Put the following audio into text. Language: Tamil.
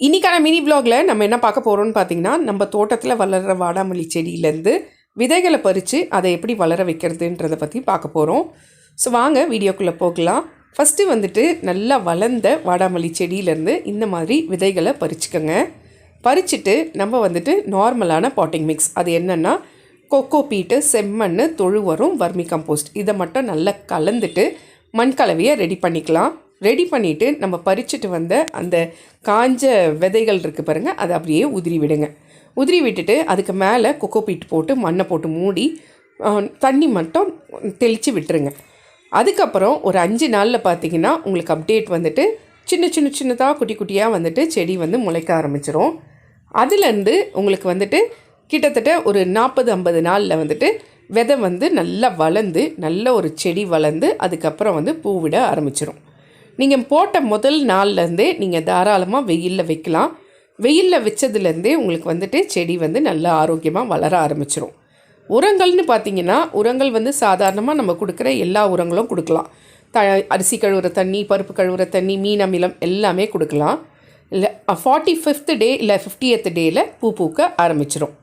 இன்றைக்கான மினி ப்ளாகில் நம்ம என்ன பார்க்க போகிறோம்னு பார்த்தீங்கன்னா நம்ம தோட்டத்தில் வளர்கிற வாடாமல்லி செடியிலேருந்து விதைகளை பறித்து அதை எப்படி வளர வைக்கிறதுன்றதை பற்றி பார்க்க போகிறோம் ஸோ வாங்க வீடியோக்குள்ளே போகலாம். ஃபஸ்ட்டு வந்துட்டு நல்லா வளர்ந்த வாடாமல்லி செடியிலேருந்து இந்த மாதிரி விதைகளை பறிச்சுக்கோங்க. பறிச்சுட்டு நம்ம வந்துட்டு நார்மலான பாட்டிங் மிக்ஸ் அது என்னென்னா கொக்கோ பீட்டு செம்மண் தொழு வரும் வர்மி கம்போஸ்ட் இதை மட்டும் நல்லா கலந்துட்டு மண் கலவையை ரெடி பண்ணிக்கலாம். ரெடி பண்ணிவிட்டு நம்ம பறிச்சுட்டு வந்த அந்த காஞ்ச விதைகள் இருக்குது பாருங்கள் அதை அப்படியே உதிரி விடுங்க. உதிரி விட்டுட்டு அதுக்கு மேலே கொக்கோ பீட் போட்டு மண்ணை போட்டு மூடி தண்ணி மட்டும் தெளித்து விட்டுருங்க. அதுக்கப்புறம் ஒரு அஞ்சு நாளில் பார்த்தீங்கன்னா உங்களுக்கு அப்டேட் வந்துட்டு சின்ன சின்ன சின்னதாக குட்டி குட்டியாக வந்துட்டு செடி வந்து முளைக்க ஆரம்பிச்சிரும். அதுலேருந்து உங்களுக்கு வந்துட்டு கிட்டத்தட்ட ஒரு நாற்பது ஐம்பது நாளில் வந்துட்டு விதை வந்து நல்லா வளர்ந்து நல்ல ஒரு செடி வளர்ந்து அதுக்கப்புறம் வந்து பூவிட ஆரம்பிச்சிரும். நீங்கள் போட்ட முதல் நாள்லேருந்தே நீங்கள் தாராளமாக வெயிலில் வைக்கலாம். வெயிலில் வச்சதுலேருந்தே உங்களுக்கு வந்துட்டு செடி வந்து நல்லா ஆரோக்கியமாக வளர ஆரம்பிச்சிடும் உரங்கள்னு பார்த்தீங்கன்னா உரங்கள் வந்து சாதாரணமாக நம்ம கொடுக்குற எல்லா உரங்களும் கொடுக்கலாம். த அரிசி கழுவுற தண்ணி பருப்பு கழுவுற தண்ணி மீன் அமிலம் எல்லாமே கொடுக்கலாம். இல்லை ஃபார்ட்டி ஃபிஃப்த் டே இல்லை ஃபிஃப்டியத் டேயில் பூ பூக்க ஆரம்பிச்சிடும்